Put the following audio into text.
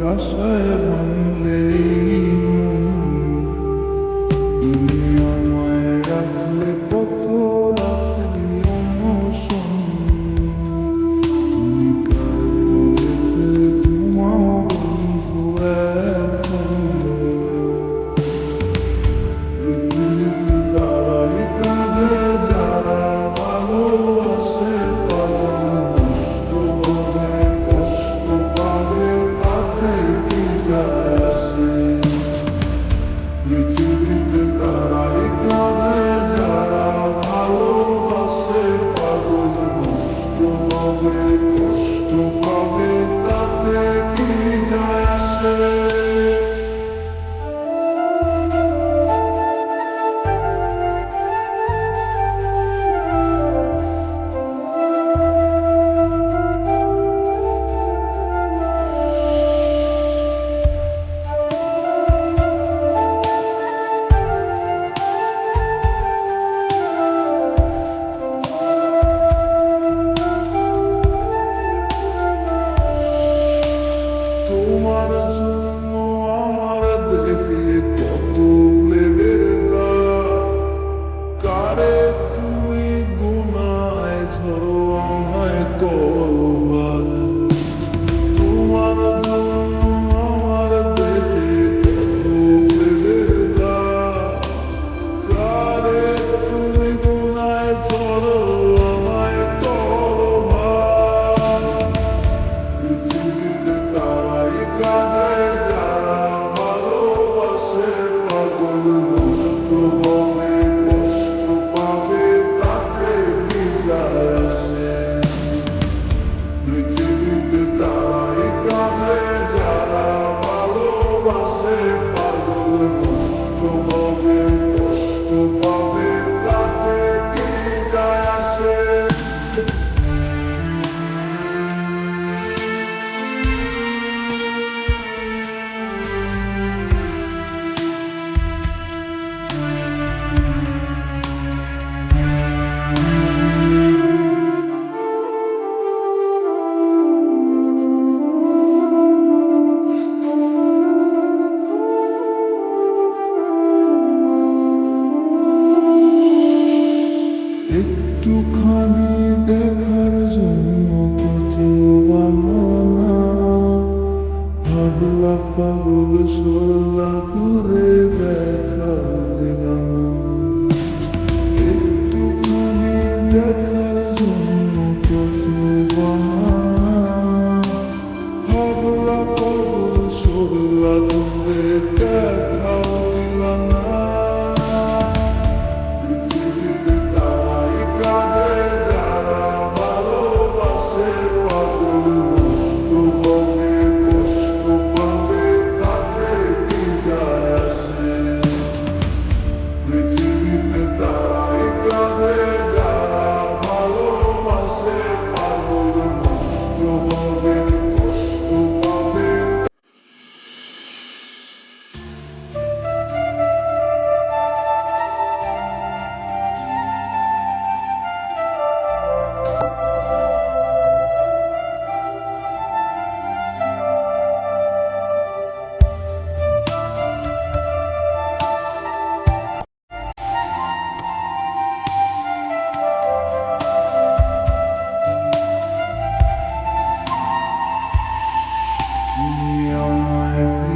সুখেরই আশায় ভাঙলে Deus. você parou. رسول الله